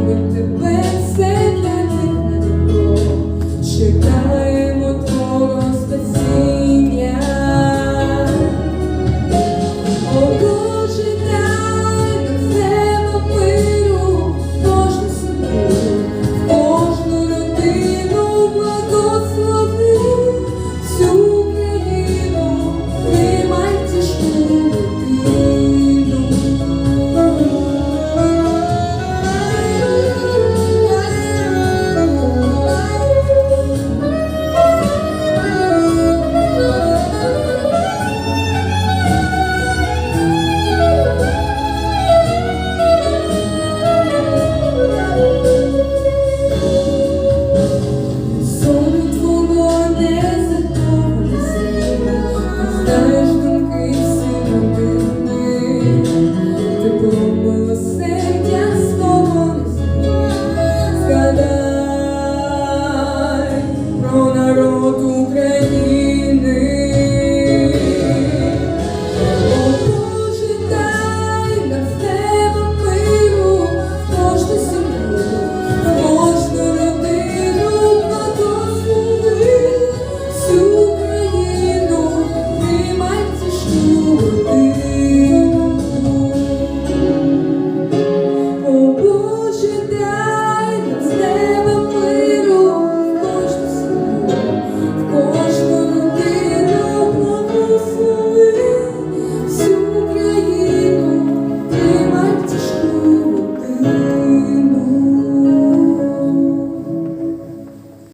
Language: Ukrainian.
любим тебе, це для них не було. Чекає.